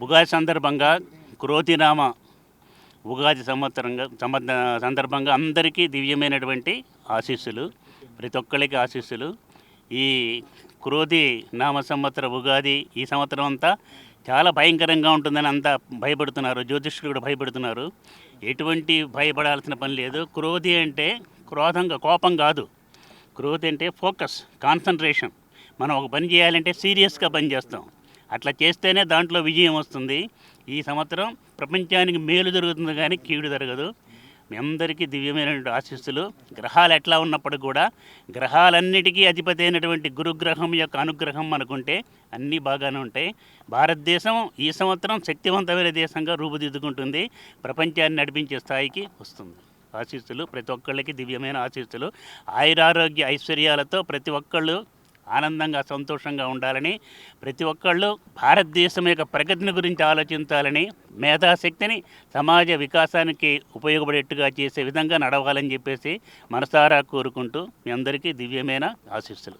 ఉగాది సందర్భంగా క్రోతినామ ఉగాది సంవత్సరంగా సంబంధ సందర్భంగా అందరికీ దివ్యమైనటువంటి ఆశీస్సులు ప్రతి ఒక్కరికి ఆశీస్సులు. ఈ క్రోధి నామ సంవత్సర ఉగాది ఈ సంవత్సరం అంతా చాలా భయంకరంగా ఉంటుందని అంతా భయపడుతున్నారు. జ్యోతిష్యులు కూడా భయపడుతున్నారు. ఎటువంటి భయపడాల్సిన పని లేదు. క్రోధి అంటే క్రోధంగా కోపం కాదు. క్రోధి అంటే ఫోకస్ కాన్సన్ట్రేషన్. మనం ఒక పని చేయాలంటే సీరియస్గా పని చేస్తాం. అట్లా చేస్తేనే దాంట్లో విజయం వస్తుంది. ఈ సంవత్సరం ప్రపంచానికి మేలు జరుగుతుంది కానీ కీడు జరగదు. మీ అందరికీ దివ్యమైనటువంటి ఆశీస్సులు. గ్రహాలు ఎట్లా ఉన్నప్పటికీ కూడా గ్రహాలన్నిటికీ అధిపతి అయినటువంటి గురుగ్రహం యొక్క అనుగ్రహం మనకుంటే అన్నీ బాగానే ఉంటాయి. భారతదేశం ఈ సంవత్సరం శక్తివంతమైన దేశంగా రూపుదిద్దుకుంటుంది. ప్రపంచాన్ని నడిపించే స్థాయికి వస్తుంది. ఆశీస్సులు. ప్రతి ఒక్కళ్ళకి దివ్యమైన ఆశీస్సులు. ఆయురారోగ్య ఐశ్వర్యాలతో ప్రతి ఒక్కళ్ళు ఆనందంగా సంతోషంగా ఉండాలని ప్రతి ఒక్కళ్ళు భారతదేశం యొక్క ప్రగతిని గురించి ఆలోచించాలని మేధాశక్తిని సమాజ వికాసానికి ఉపయోగపడేట్టుగా చేసే విధంగా నడవాలని చెప్పేసి మనసారా కోరుకుంటూ మీ అందరికీ దివ్యమైన ఆశీస్సులు.